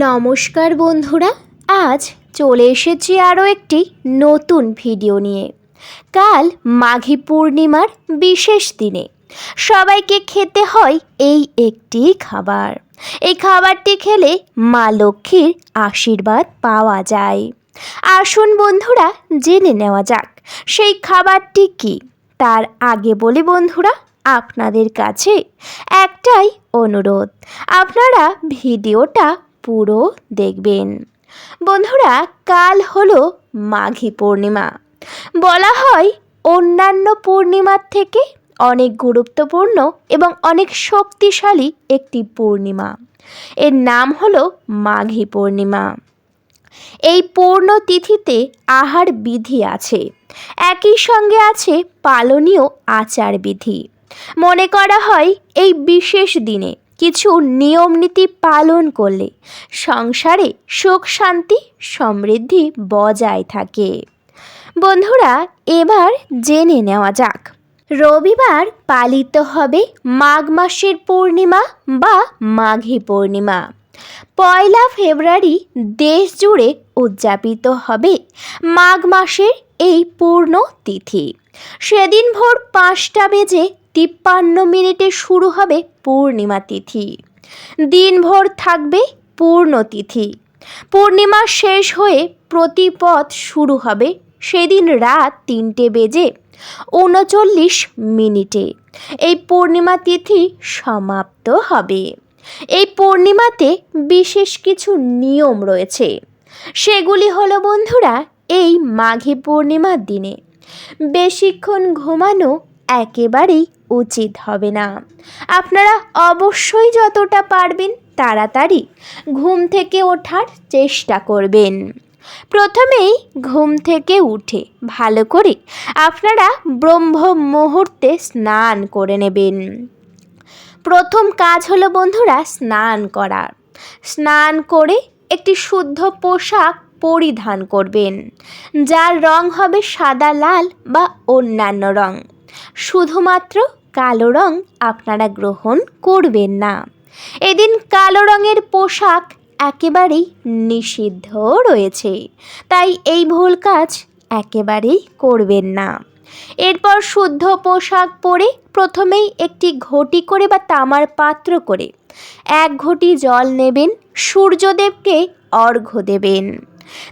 নমস্কার বন্ধুরা, আজ চলে এসেছি আরও একটি নতুন ভিডিও নিয়ে। কাল মাঘী পূর্ণিমার বিশেষ দিনে সবাইকে খেতে হয় এই একটি খাবার। এই খাবারটি খেলে মা লক্ষ্মীর আশীর্বাদ পাওয়া যায়। আসুন বন্ধুরা, জেনে নেওয়া যাক সেই খাবারটি কি? তার আগে বলি বন্ধুরা, আপনাদের কাছে একটাই অনুরোধ। আপনারা ভিডিওটা পুরো দেখবেন। বন্ধুরা, কাল হলো মাঘী পূর্ণিমা। বলা হয় অন্যান্য পূর্ণিমার থেকে অনেক গুরুত্বপূর্ণ এবং অনেক শক্তিশালী একটি পূর্ণিমা। এর নাম হলো মাঘী পূর্ণিমা। এই পূর্ণ তিথিতে আহার বিধি আছে। একই সঙ্গে আছে পালনীয় আচার বিধি। মনে করা হয় এই বিশেষ দিনে কিছু নিয়ম নীতি পালন করলে সংসারে সুখ, শান্তি, সমৃদ্ধি বজায় থাকে। বন্ধুরা, এবার জেনে নেওয়া যাক। রবিবার পালিত হবে মাঘ মাসের পূর্ণিমা বা মাঘী পূর্ণিমা। পয়লা ফেব্রুয়ারি দেশ জুড়ে উদযাপিত হবে মাঘ মাসের এই পূর্ণ তিথি। সেদিন ভোর পাঁচটা বেজে তিপ্পান্ন মিনিটে শুরু হবে পূর্ণিমা তিথি। দিনভর থাকবে পূর্ণ তিথি। পূর্ণিমা শেষ হয়ে প্রতিপদ শুরু হবে সেদিন রাত তিনটে বেজে উনচল্লিশ মিনিটে। এই পূর্ণিমা তিথি সমাপ্ত হবে। এই পূর্ণিমাতে বিশেষ কিছু নিয়ম রয়েছে। সেগুলি হলো বন্ধুরা, এই মাঘী পূর্ণিমার দিনে বেশিক্ষণ ঘুমানো একেবারেই উচিত হবে না। আপনারা অবশ্যই যতটা পারবেন তাড়াতাড়ি ঘুম থেকে ওঠার চেষ্টা করবেন। প্রথমেই ঘুম থেকে উঠে ভালো করে আপনারা ব্রহ্ম মুহূর্তে স্নান করে নেবেন। প্রথম কাজ হলো বন্ধুরা স্নান করা। স্নান করে একটি শুদ্ধ পোশাক পরিধান করবেন। যার রং হবে সাদা, লাল বা অন্যান্য রং। শুধুমাত্র কালো রং আপনারা গ্রহণ করবেন না। এদিন কালো রঙের পোশাক একেবারেই নিষিদ্ধ রয়েছে। তাই এই ভুল কাজ একেবারেই করবেন না। এরপর শুদ্ধ পোশাক পরে প্রথমেই একটি ঘটি করে বা তামার পাত্র করে এক ঘটি জল নেবেন। সূর্যদেবকে অর্ঘ্য দেবেন।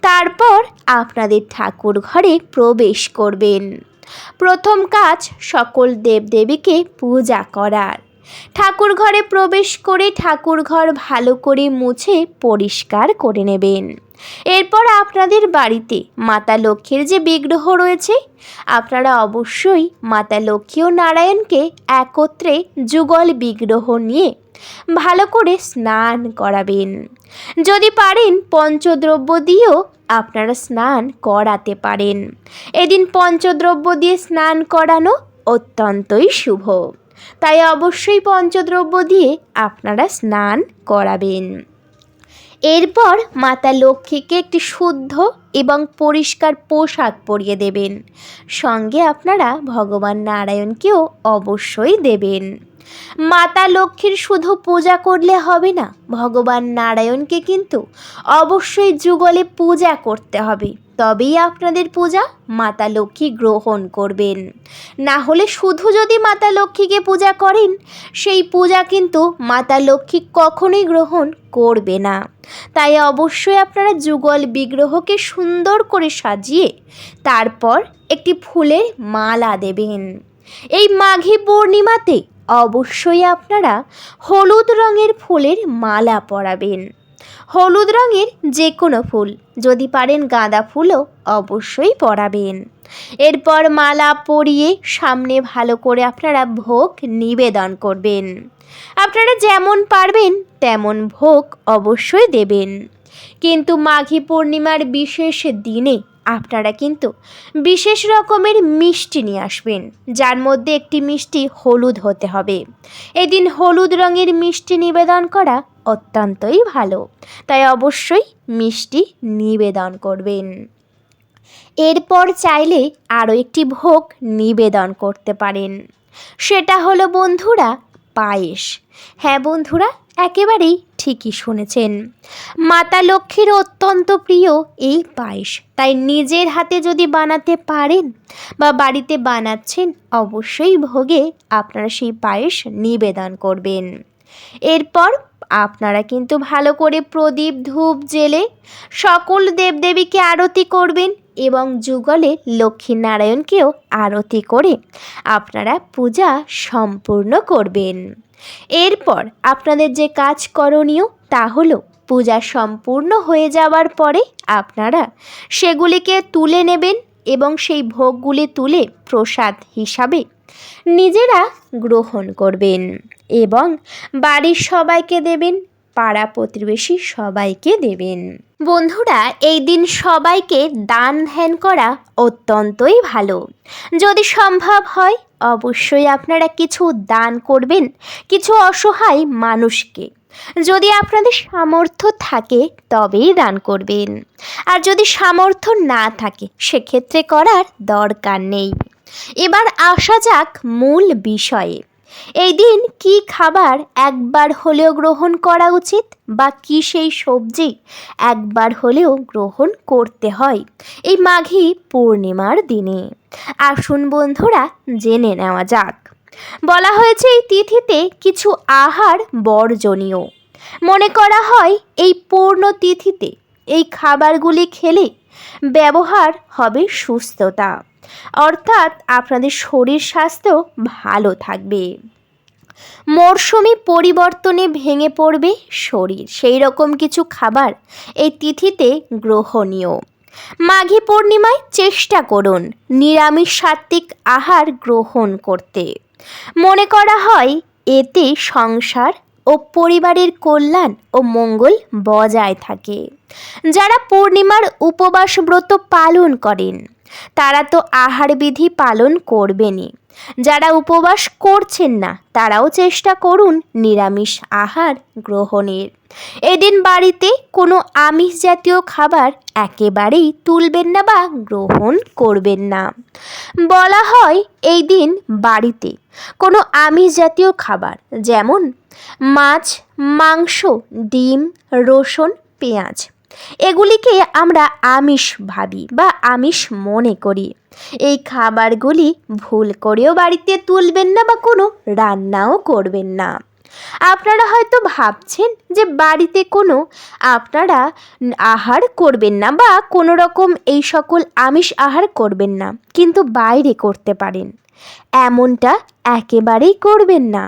তারপর আপনাদের ঠাকুর ঘরে প্রবেশ করবেন। প্রথম কাজ সকল দেবদেবীকে পূজা করার। ঠাকুর ঘরে প্রবেশ করে ঠাকুর ঘর ভালো করে মুছে পরিষ্কার করে নেবেন। এরপর আপনাদের বাড়িতে মাতা লক্ষ্মীর যে বিগ্রহ রয়েছে, আপনারা অবশ্যই মাতা লক্ষ্মী ও নারায়ণকে একত্রে যুগল বিগ্রহ নিয়ে ভালো করে স্নান করাবেন। যদি পারেন পঞ্চদ্রব্য দিয়েও আপনারা স্নান করাতে পারেন। এদিন পঞ্চদ্রব্য দিয়ে স্নান করানো অত্যন্তই শুভ। তাই অবশ্যই পঞ্চদ্রব্য দিয়ে আপনারা স্নান করাবেন। এরপর মাতা লক্ষ্মীকে একটি শুদ্ধ এবং পরিষ্কার পোশাক পরিয়ে দেবেন। সঙ্গে আপনারা ভগবান নারায়ণকেও অবশ্যই দেবেন। মাতা লক্ষ্মীর শুধু পূজা করলে হবে না, ভগবান নারায়ণকে কিন্তু অবশ্যই যুগলে পূজা করতে হবে। তবেই আপনাদের পূজা মাতা লক্ষ্মী গ্রহণ করবেন। না হলে শুধু যদি মাতা লক্ষ্মীকে পূজা করেন, সেই পূজা কিন্তু মাতা লক্ষ্মী কখনোই গ্রহণ করবে না। তাই অবশ্যই আপনারা যুগল বিগ্রহকে সুন্দর করে সাজিয়ে তারপর একটি ফুলের মালা দেবেন। এই মাঘী পূর্ণিমাতে অবশ্যই আপনারা হলুদ রঙের ফুলের মালা পরাবেন। হলুদ রঙের যে কোনো ফুল, যদি পারেন গাঁদা ফুলও অবশ্যই পরাবেন। এরপর মালা পরিয়ে সামনে ভালো করে আপনারা ভোগ নিবেদন করবেন। আপনারা যেমন পারবেন, তেমন ভোগ অবশ্যই দেবেন। কিন্তু মাঘী পূর্ণিমার বিশেষ দিনে আপনারা কিন্তু বিশেষ রকমের মিষ্টি নিয়ে আসবেন, যার মধ্যে একটি মিষ্টি হলুদ হতে হবে। এদিন হলুদ রঙের মিষ্টি নিবেদন করা অত্যন্তই ভালো, তাই অবশ্যই মিষ্টি নিবেদন করবেন। এরপর চাইলে আরও একটি ভোগ নিবেদন করতে পারেন। সেটা হলো বন্ধুরা পায়েস। হ্যাঁ বন্ধুরা, একেবারেই ঠিকই শুনেছেন। মাতা লক্ষ্মীর অত্যন্ত প্রিয় এই পায়েস। তাই নিজের হাতে যদি বানাতে পারেন বা বাড়িতে বানাচ্ছেন, অবশ্যই ভোগে আপনারা সেই পায়েস নিবেদন করবেন। এরপর আপনারা কিন্তু ভালো করে প্রদীপ, ধূপ, জেলে সকল দেবদেবীকে আরতি করবেন। এবং যুগলে লক্ষ্মীনারায়ণকেও আরতি করে আপনারা পূজা সম্পূর্ণ করবেন। এরপর আপনাদের যে কাজ করণীয় তা হলো পূজা সম্পূর্ণ হয়ে যাওয়ার পরে আপনারা সেগুলিকে তুলে নেবেন এবং সেই ভোগগুলি তুলে প্রসাদ হিসাবে নিজেরা গ্রহণ করবেন এবং বাড়ির সবাইকে দেবেন। পাড়া প্রতিবেশী সবাইকে দেবেন। বন্ধুরা, এই দিন সবাইকে দান ধ্যান করা অত্যন্তই ভালো। যদি সম্ভব হয়, অবশ্যই আপনারা কিছু দান করবেন, কিছু অসহায় মানুষকে। যদি আপনাদের সামর্থ্য থাকে, তবেই দান করবেন। আর যদি সামর্থ্য না থাকে, সেক্ষেত্রে করার দরকার নেই। এবার আসা যাক মূল বিষয়ে। এই দিন কি খাবার একবার হলেও গ্রহণ করা উচিত বা কি সেই সবজি একবার হলেও গ্রহণ করতে হয়? এই মাঘী পূর্ণিমার দিনে। আসুন বন্ধুরা, জেনে নেওয়া যাক। বলা হয়েছে এই তিথিতে কিছু আহার বর্জনীয়। মনে করা হয় এই পূর্ণ তিথিতে এই খাবারগুলি খেলে ব্যবহার হবে সুস্থতা। অর্থাৎ আপনাদের শরীর স্বাস্থ্য ভালো থাকবে। মরশুমি পরিবর্তনে ভেঙে পড়বে শরীর। সেই রকম কিছু খাবার এই তিথিতে গ্রহণীয়। মাঘী পূর্ণিমায় চেষ্টা করুন নিরামিষ সাত্ত্বিক আহার গ্রহণ করতে। মনে করা হয় এতে সংসার ও পরিবারের কল্যাণ ও মঙ্গল বজায় থাকে। যারা পূর্ণিমার উপবাস ব্রত পালন করেন তারা তো আহার বিধি পালন করবেনই। যারা উপবাস করছেন না, তারাও চেষ্টা করুন নিরামিষ আহার গ্রহণের। এদিন বাড়িতে কোনো আমিষ জাতীয় খাবার একেবারেই তুলবেন না বা গ্রহণ করবেন না। বলা হয় এই দিন বাড়িতে কোনো আমিষ জাতীয় খাবার যেমন মাছ, মাংস, ডিম, রসুন, পেঁয়াজ এগুলিকে আমরা আমিষ ভাবি বা আমিষ মনে করি। এই খাবারগুলি ভুল করেও বাড়িতে তুলবেন না বা কোনো রান্নাও করবেন না। আপনারা হয়তো ভাবছেন যে বাড়িতে কোনো আপনারা আহার করবেন না বা কোনো রকম এই সকল আমিষ আহার করবেন না, কিন্তু বাইরে করতে পারেন। এমনটা একেবারেই করবেন না।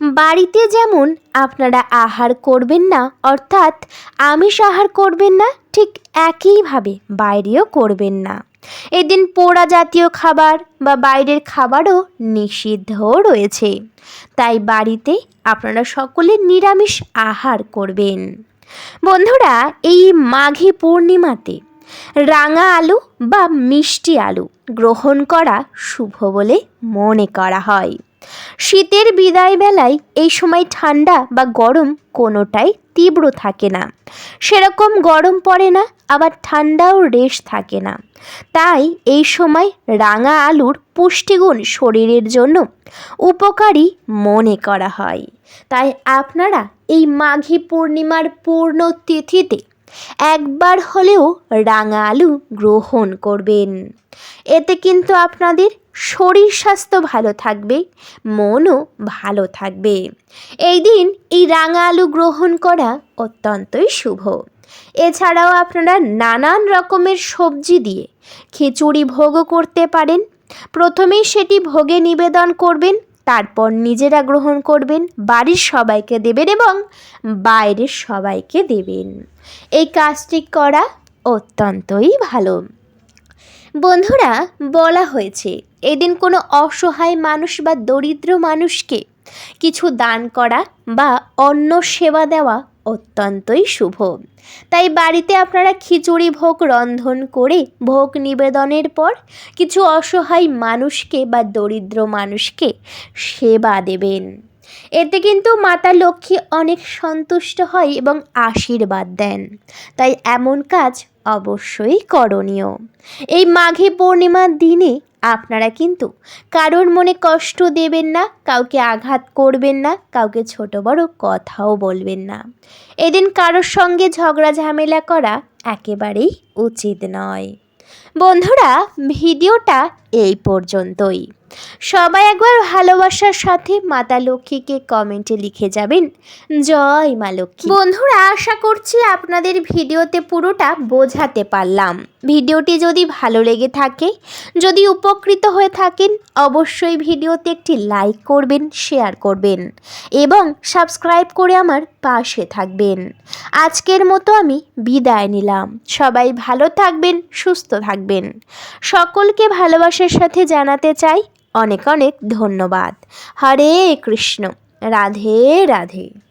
বাড়িতে যেমন আপনারা আহার করবেন না, অর্থাৎ আমিষ আহার করবেন না, ঠিক একইভাবে বাইরেও করবেন না। এদিন পোড়া জাতীয় খাবার বা বাইরের খাবারও নিষিদ্ধ রয়েছে। তাই বাড়িতে আপনারা সকলে নিরামিষ আহার করবেন। বন্ধুরা, এই মাঘী পূর্ণিমাতে রাঙা আলু বা মিষ্টি আলু গ্রহণ করা শুভ বলে মনে করা হয়। শীতের বিদায় বেলায় এই সময় ঠান্ডা বা গরম কোনোটাই তীব্র থাকে না। সেরকম গরম পড়ে না, আবার ঠান্ডাও রেশ থাকে না। তাই এই সময় রাঙা আলুর পুষ্টিগুণ শরীরের জন্য উপকারী মনে করা হয়। তাই আপনারা এই মাঘী পূর্ণিমার পূর্ণ তিথিতে একবার হলেও রাঙা আলু গ্রহণ করবেন। এতে কিন্তু আপনাদের শরীর স্বাস্থ্য ভালো থাকবে, মনও ভালো থাকবে। এই দিন এই রাঙা আলু গ্রহণ করা অত্যন্তই শুভ। এছাড়াও আপনারা নানান রকমের সবজি দিয়ে খিচুড়ি ভোগও করতে পারেন। প্রথমেই সেটি ভোগে নিবেদন করবেন, তারপর নিজেরা গ্রহণ করবেন, বাড়ির সবাইকে দেবেন এবং বাইরের সবাইকে দেবেন। এই কাজটি করা অত্যন্তই ভালো। বন্ধুরা, বলা হয়েছে এদিন কোনো অসহায় মানুষ বা দরিদ্র মানুষকে কিছু দান করা বা অন্য সেবা দেওয়া অত্যন্তই শুভ। তাই বাড়িতে আপনারা খিচুড়ি, ভোগ, রন্ধন করে ভোগ নিবেদনের পর কিছু অসহায় মানুষকে বা দরিদ্র মানুষকে সেবা দেবেন। এতে কিন্তু মাতা লক্ষ্মী অনেক সন্তুষ্ট হয় এবং আশীর্বাদ দেন। তাই এমন কাজ অবশ্যই করণীয়। এই মাঘী পূর্ণিমার দিনে আপনারা কিন্তু কারোর মনে কষ্ট দেবেন না, কাউকে আঘাত করবেন না, কাউকে ছোট বড় কথাও বলবেন না। এদিন কারোর সঙ্গে ঝগড়া ঝামেলা করা একেবারেই উচিত নয়। বন্ধুরা, ভিডিওটা এই পর্যন্তই। সবাই একবার ভালোবাসার সাথে মাতা লক্ষ্মীকে কমেন্টে লিখে যাবেন। জয় মা লক্ষ্মী। বন্ধুরা, আশা করছি আপনাদের ভিডিওতে পুরোটা বোঝাতে পারলাম। ভিডিওটি যদি ভালো লেগে থাকে, যদি উপকৃত হয়ে থাকেন, অবশ্যই ভিডিওতে একটি লাইক করবেন শেয়ার করবেন এবং সাবস্ক্রাইব করে আমার পাশে থাকবেন। আজকের মতো আমি বিদায় নিলাম। সবাই ভালো থাকবেন, সুস্থ থাকবেন। সকলকে ভালোবাসার সাথে জানাতে চাই অনেক অনেক ধন্যবাদ। হরে কৃষ্ণ। রাধে রাধে।